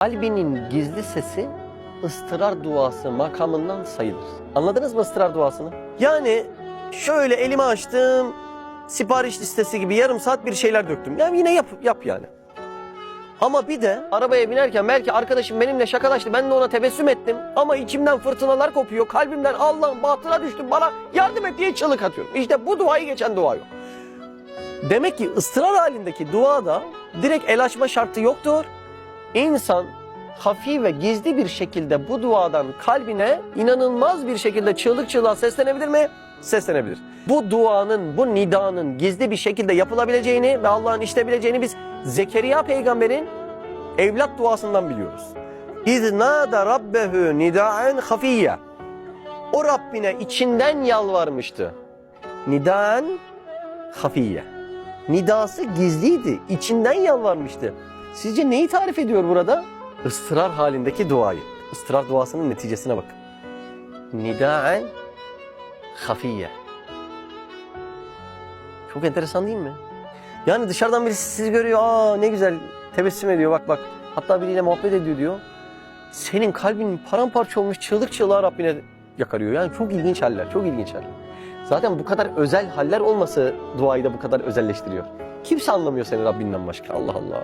Kalbinin gizli sesi ıstırar duası makamından sayılır. Anladınız mı ıstırar duasını? Yani şöyle elimi açtım, sipariş listesi gibi yarım saat bir şeyler döktüm. Yani yine yap, yap yani. Ama bir de arabaya binerken belki arkadaşım benimle şakalaştı. Ben de ona tebessüm ettim. Ama içimden fırtınalar kopuyor. Kalbimden Allah'ım bahtına düştüm bana yardım et diye çığlık atıyorum. İşte bu duayı geçen dua yok. Demek ki ıstırar halindeki duada direkt el açma şartı yoktur. İnsan hafi ve gizli bir şekilde bu duadan kalbine inanılmaz bir şekilde çığlık çığlığa seslenebilir mi? Seslenebilir. Bu duanın, bu nidanın gizli bir şekilde yapılabileceğini ve Allah'ın işleyebileceğini biz Zekeriya peygamberin evlat duasından biliyoruz. İz nâda rabbehu nidaen hafiyye. O Rabbine içinden yalvarmıştı. Nidaen hafiyye. Nidası gizliydi, içinden yalvarmıştı. Sizce neyi tarif ediyor burada? Istırar halindeki duayı. Istırar duasının neticesine bakın. Nidaen hafiye. Çok enteresan değil mi? Yani dışarıdan birisi sizi görüyor. Aa ne güzel tebessüm ediyor bak bak. Hatta biriyle muhabbet ediyor diyor. Senin kalbin paramparça olmuş çığlık çığlığa Rabbine yakarıyor. Yani çok ilginç haller, çok ilginç haller. Zaten bu kadar özel haller olması duayı da bu kadar özelleştiriyor. Kimse anlamıyor seni Rabbinden başka. Allah Allah.